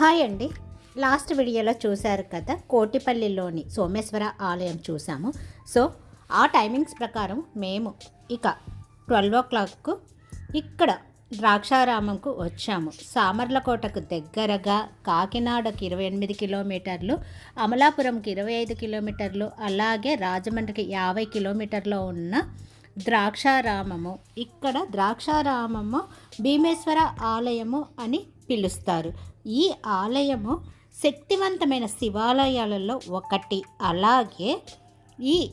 Hi అండి. Last వీడియోలో చూశారు కదా కోటిపల్లిలోని సోమేశ్వర ఆలయం చూసాము సో ఆ టైమింగ్స్ ప్రకారం మేము ఇక ట్వెల్వ్ ఓ క్లాక్కు ఇక్కడ ద్రాక్షారామంకు వచ్చాము. సామర్లకోటకు దగ్గరగా కాకినాడకు ఇరవై ఎనిమిది కిలోమీటర్లు అమలాపురంకి ఇరవై ఐదు కిలోమీటర్లు అలాగే రాజమండ్రికి యాభై కిలోమీటర్లో ఉన్న ద్రాక్షారామము. ఇక్కడ ద్రాక్షారామము భీమేశ్వర ఆలయము అని పిలుస్తారు. ఈ ఆలయము శక్తివంతమైన శివాలయాలలో ఒకటి. అలాగే ఈ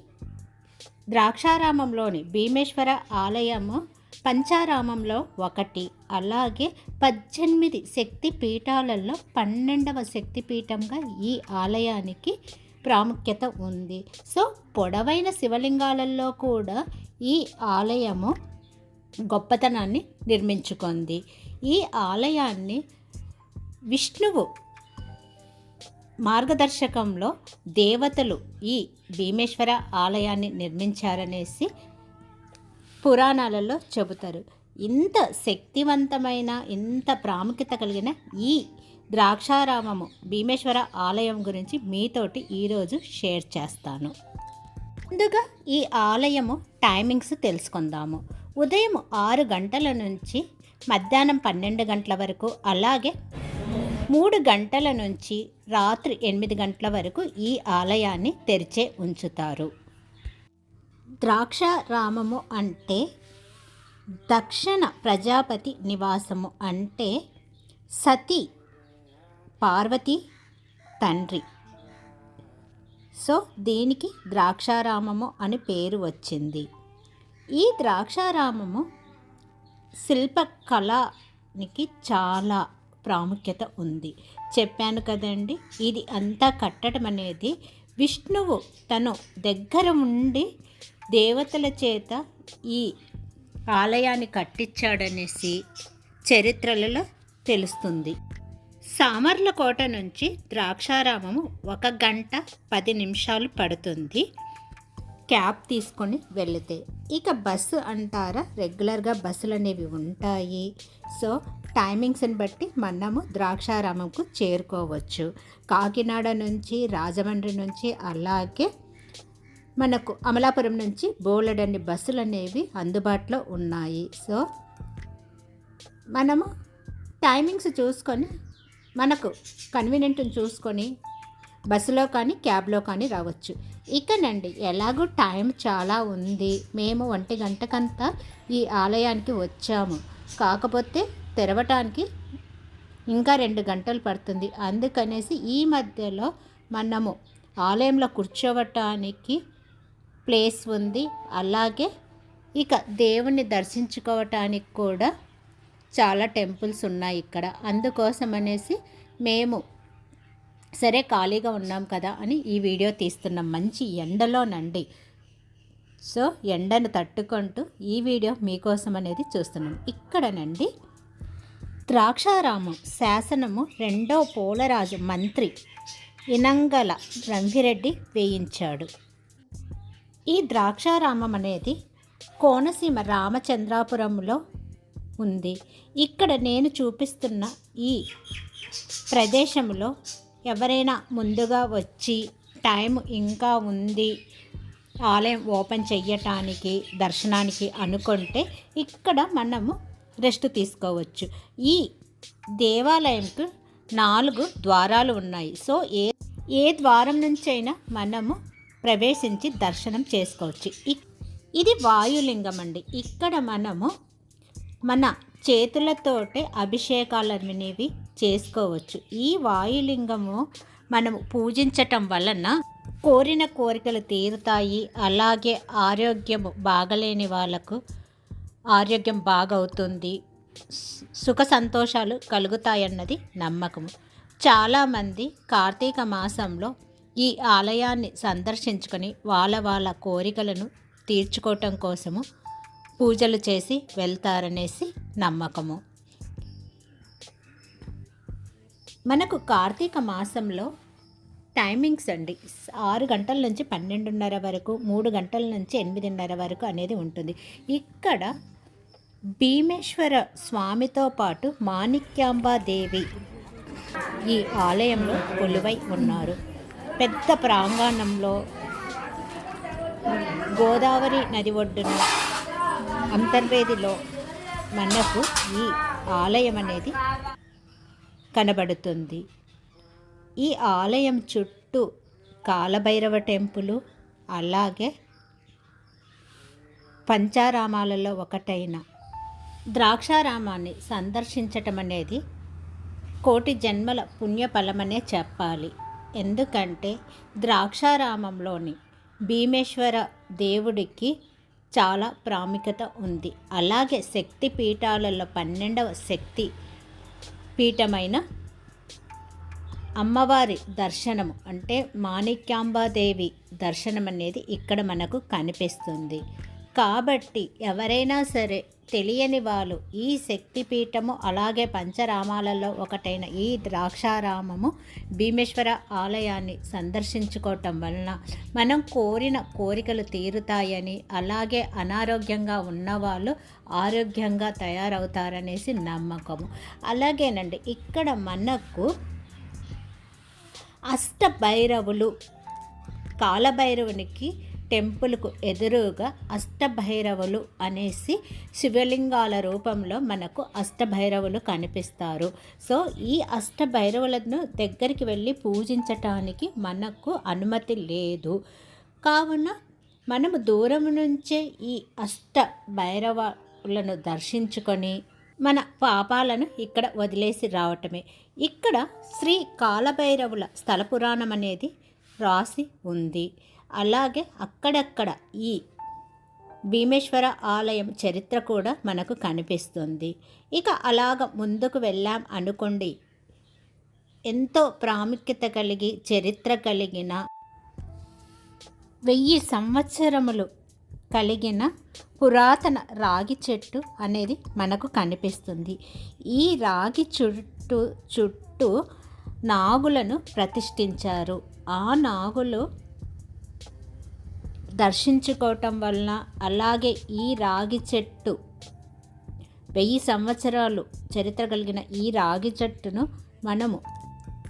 ద్రాక్షారామంలోని భీమేశ్వర ఆలయము పంచారామంలో ఒకటి. అలాగే పద్దెనిమిది శక్తి పీఠాలలో పన్నెండవ శక్తి పీఠంగా ఈ ఆలయానికి ప్రాముఖ్యత ఉంది. సో పొడవైన శివలింగాలలో కూడా ఈ ఆలయము గొప్పతనాన్ని నిర్మించుకుంది. ఈ ఆలయాన్ని విష్ణువు మార్గదర్శకంలో దేవతలు ఈ భీమేశ్వర ఆలయాన్ని నిర్మించారనేసి పురాణాలలో చెబుతారు. ఇంత శక్తివంతమైన ఇంత ప్రాముఖ్యత కలిగిన ఈ ద్రాక్షారామము భీమేశ్వర ఆలయం గురించి మీతోటి ఈరోజు షేర్ చేస్తాను. ముందుగా ఈ ఆలయము టైమింగ్స్ తెలుసుకుందాము. ఉదయం ఆరు గంటల నుంచి మధ్యాహ్నం పన్నెండు గంటల వరకు అలాగే మూడు గంటల నుంచి రాత్రి ఎనిమిది గంటల వరకు ఈ ఆలయాన్ని తెరిచే ఉంచుతారు. ద్రాక్షారామము అంటే దక్షిణ ప్రజాపతి నివాసము అంటే సతీ పార్వతి తండ్రి. సో దీనికి ద్రాక్షారామము అని పేరు వచ్చింది. ఈ ద్రాక్షారామము శిల్పకళకి చాలా ప్రాముఖ్యత ఉంది. చెప్పాను కదండి ఇది అంతా కట్టడం అనేది విష్ణువు తను దగ్గర ఉండి దేవతల చేత ఈ ఆలయాన్ని కట్టించాడనేసి చరిత్రలలో తెలుస్తుంది. సామర్లకోట నుంచి ద్రాక్షారామము ఒక గంట పది నిమిషాలు పడుతుంది. క్యాబ్ తీసుకొని వెళితే ఇక బస్సు అంటారా? రెగ్యులర్గా బస్సులు అనేవి ఉంటాయి. సో టైమింగ్స్ని బట్టి మనము ద్రాక్షారామంకు చేరుకోవచ్చు. కాకినాడ నుంచి రాజమండ్రి నుంచి అలాగే మనకు అమలాపురం నుంచి బోలెడన్ని బస్సులు అనేవి అందుబాటులో ఉన్నాయి. సో మనము టైమింగ్స్ చూసుకొని మనకు కన్వీనియంట్ని చూసుకొని బస్సులో కానీ క్యాబ్లో కానీ రావచ్చు. ఇకనండి ఎలాగో టైం చాలా ఉంది. మేము ఒంటి గంటకంతా ఈ ఆలయానికి వచ్చాము. కాకపోతే తెరవటానికి ఇంకా రెండు గంటలు పడుతుంది. అందుకనేసి ఈ మధ్యలో మనము ఆలయంలో కూర్చోవటానికి ప్లేస్ ఉంది. అలాగే ఇక దేవుణ్ణి దర్శించుకోవటానికి కూడా చాలా టెంపుల్స్ ఉన్నాయి ఇక్కడ. అందుకోసం అనేసి మేము సరే ఖాళీగా ఉన్నాం కదా అని ఈ వీడియో తీస్తున్నాం. మంచి ఎండలోనండి. సో ఎండను తట్టుకుంటూ ఈ వీడియో మీకోసం అనేది చూస్తున్నాం. ఇక్కడనండి ద్రాక్షారామం శాసనము రెండో పోలరాజు మంత్రి ఇనంగల రంగిరెడ్డి వేయించాడు. ఈ ద్రాక్షారామం అనేది కోనసీమ రామచంద్రాపురంలో ఉంది. ఇక్కడ నేను చూపిస్తున్న ఈ ప్రదేశంలో ఎవరైనా ముందుగా వచ్చి టైం ఇంకా ఉంది. ఆలయం ఓపెన్ చెయ్యటానికి దర్శనానికి అనుకుంటే ఇక్కడ మనము రెస్ట్ తీసుకోవచ్చు. ఈ దేవాలయంకు నాలుగు ద్వారాలు ఉన్నాయి. సో ఏ ఏ ద్వారం నుంచైనా మనము ప్రవేశించి దర్శనం చేసుకోవచ్చు. ఇది వాయులింగం అండి. ఇక్కడ మనము మన చేతులతోటే అభిషేకాలు అనేవి చేసుకోవచ్చు. ఈ వాయులింగము మనము పూజించటం వలన కోరిన కోరికలు తీరుతాయి. అలాగే ఆరోగ్యం బాగలేని వాళ్ళకు ఆరోగ్యం బాగవుతుంది. సుఖ సంతోషాలు కలుగుతాయన్నది నమ్మకం. చాలామంది కార్తీక మాసంలో ఈ ఆలయాన్ని సందర్శించుకొని వాళ్ళ వాళ్ళ కోరికలను తీర్చుకోవటం కోసము పూజలు చేసి వెళ్తారనేసి నమ్మకము. మనకు కార్తీక మాసంలో టైమింగ్స్ అండి. ఆరు గంటల నుంచి పన్నెండున్నర వరకు మూడు గంటల నుంచి ఎనిమిదిన్నర వరకు అనేది ఉంటుంది. ఇక్కడ భీమేశ్వర స్వామితో పాటు మాణిక్యాంబాదేవి ఈ ఆలయంలో కొలువై ఉన్నారు. పెద్ద ప్రాంగణంలో గోదావరి నది ఒడ్డున అంతర్వేదిలో మనకు ఈ ఆలయం అనేది కనబడుతుంది. ఈ ఆలయం చుట్టూ కాలభైరవ టెంపుల్ అలాగే పంచారామాలలో ఒకటైన ద్రాక్షారామాన్ని సందర్శించటం అనేది కోటి జన్మల పుణ్యఫలమనే చెప్పాలి. ఎందుకంటే ద్రాక్షారామంలోని భీమేశ్వర దేవుడికి చాలా ప్రాముఖ్యత ఉంది. అలాగే శక్తి పీఠాలలో పన్నెండవ శక్తి పీఠమైన అమ్మవారి దర్శనము అంటే మాణిక్యాంబాదేవి దర్శనం అనేది ఇక్కడ మనకు కనిపిస్తుంది. కాబట్టి ఎవరైనా సరే తెలియని వాళ్ళు ఈ శక్తిపీఠము అలాగే పంచరామాలలో ఒకటైన ఈ ద్రాక్షారామము భీమేశ్వర ఆలయాన్ని సందర్శించుకోవటం వలన మనం కోరిన కోరికలు తీరుతాయని అలాగే అనారోగ్యంగా ఉన్నవాళ్ళు ఆరోగ్యంగా తయారవుతారనేసి నమ్మకము. అలాగేనండి ఇక్కడ మనకు అష్టభైరవులు కాలభైరవునికి టెంపుల్కు ఎదురుగా అష్టభైరవులు అనేసి శివలింగాల రూపంలో మనకు అష్టభైరవులు కనిపిస్తారు. సో ఈ అష్టభైరవులను దగ్గరికి వెళ్ళి పూజించటానికి మనకు అనుమతి లేదు. కావున మనము దూరం నుంచే ఈ అష్ట భైరవులను దర్శించుకొని మన పాపాలను ఇక్కడ వదిలేసి రావటమే. ఇక్కడ శ్రీ కాలభైరవుల స్థల పురాణం అనేది రాసి ఉంది. అలాగే అక్కడక్కడ ఈ భీమేశ్వర ఆలయం చరిత్ర కూడా మనకు కనిపిస్తుంది. ఇక అలాగ ముందుకు వెళ్ళాం అనుకోండి. ఎంతో ప్రాముఖ్యత కలిగి చరిత్ర కలిగిన వెయ్యి సంవత్సరములు కలిగిన పురాతన రాగి చెట్టు అనేది మనకు కనిపిస్తుంది. ఈ రాగి చుట్టూ చుట్టూ నాగులను ప్రతిష్ఠించారు. ఆ నాగులు దర్శించుకోవటం వలన అలాగే ఈ రాగి చెట్టు వెయ్యి సంవత్సరాలు చరిత్ర కలిగిన ఈ రాగి చెట్టును మనము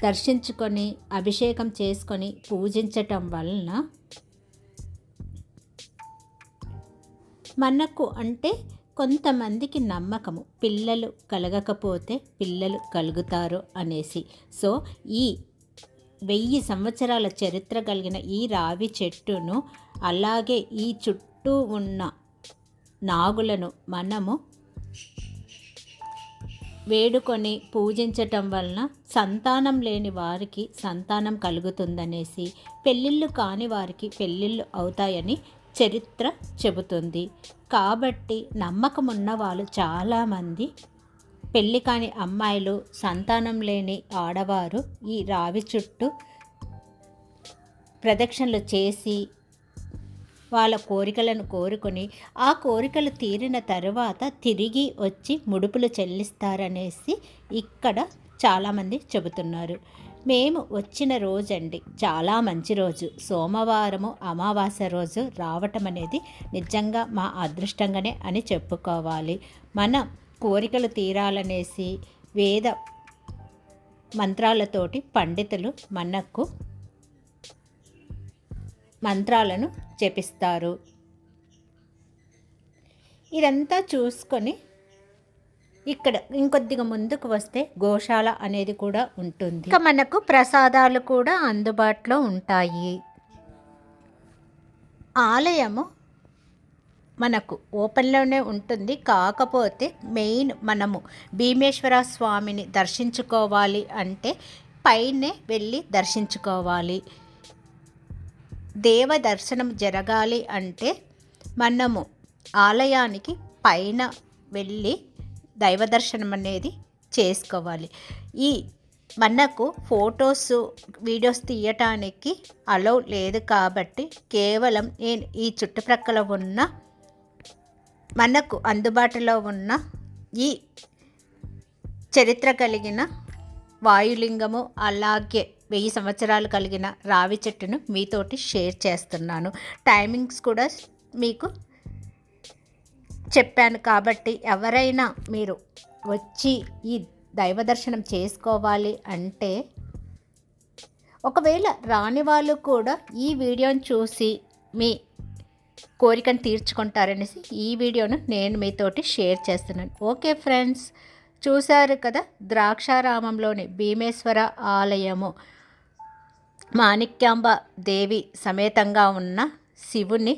దర్శించుకొని అభిషేకం చేసుకొని పూజించటం వలన మనకు అంటే కొంతమందికి నమ్మకము. పిల్లలు కలగకపోతే పిల్లలు కలుగుతారు అనేసి. సో ఈ వెయ్యి సంవత్సరాల చరిత్ర కలిగిన ఈ రావి చెట్టును అలాగే ఈ చుట్టూ ఉన్న నాగులను మనము వేడుకొని పూజించటం వలన సంతానం లేని వారికి సంతానం కలుగుతుందనేసి పెళ్ళిళ్ళు కాని వారికి పెళ్ళిళ్ళు అవుతాయని చరిత్ర చెబుతుంది. కాబట్టి నమ్మకం ఉన్న వాళ్ళు చాలామంది పెళ్ళి కాని అమ్మాయిలు సంతానం లేని ఆడవారు ఈ రావి చుట్టూ ప్రదక్షిణలు చేసి వాళ్ళ కోరికలను కోరుకొని ఆ కోరికలు తీరిన తర్వాత తిరిగి వచ్చి ముడుపులు చెల్లిస్తారనేసి ఇక్కడ చాలామంది చెబుతున్నారు. మేము వచ్చిన రోజండి చాలా మంచి రోజు. సోమవారము అమావాస్య రోజు రావటం అనేది నిజంగా మా అదృష్టంగానే అని చెప్పుకోవాలి. మన కోరికలు తీరాలనేసి వేద మంత్రాలతోటి పండితులు మనకు మంత్రాలను జపిస్తారు. ఇదంతా చూసుకొని ఇక్కడ ఇంకొద్దిగా ముందుకు వస్తే గోశాల అనేది కూడా ఉంటుంది. ఇంకా మనకు ప్రసాదాలు కూడా అందుబాటులో ఉంటాయి. ఆలయము మనకు ఓపెన్లోనే ఉంటుంది. కాకపోతే మెయిన్ మనము భీమేశ్వర స్వామిని దర్శించుకోవాలి అంటే పైనే వెళ్ళి దర్శించుకోవాలి. దేవ దర్శనం జరగాలి అంటే మనము ఆలయానికి పైన వెళ్ళి దైవ దర్శనం అనేది చేసుకోవాలి. ఈ మనకు ఫొటోస్ వీడియోస్ తీయటానికి అలౌ లేదు కాబట్టి కేవలం నేను ఈ చుట్టుప్రక్కల ఉన్న మనకు అందుబాటులో ఉన్న ఈ చరిత్ర కలిగిన వాయులింగము అలాగే వెయ్యి సంవత్సరాలు కలిగిన రావి చెట్టును మీతోటి షేర్ చేస్తున్నాను. టైమింగ్స్ కూడా మీకు చెప్పాను కాబట్టి ఎవరైనా మీరు వచ్చి ఈ దైవ దర్శనం చేసుకోవాలి అంటే ఒకవేళ రాని వాళ్ళు కూడా ఈ వీడియోని చూసి మీ కోరికను తీర్చుకుంటారనేసి ఈ వీడియోను నేను మీతోటి షేర్ చేస్తున్నాను. ఓకే ఫ్రెండ్స్ చూశారు కదా? ద్రాక్షారామంలోని భీమేశ్వర ఆలయము. మాణిక్యాంబ దేవి సమేతంగా ఉన్న శివుని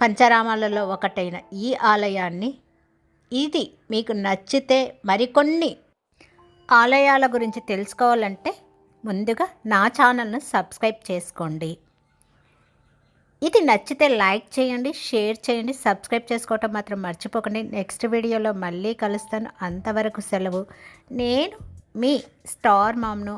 పంచరామాలలో ఒకటైన ఈ ఆలయాన్ని. ఇది మీకు నచ్చితే మరికొన్ని ఆలయాల గురించి తెలుసుకోవాలంటే ముందుగా నా ఛానల్ను సబ్స్క్రైబ్ చేసుకోండి. ఇది నచ్చితే లైక్ చేయండి షేర్ చేయండి సబ్స్క్రైబ్ చేసుకోవటం మాత్రం మర్చిపోకండి. నెక్స్ట్ వీడియోలో మళ్ళీ కలుస్తాను. అంతవరకు సెలవు. నేను మీ స్టార్ మామ్ను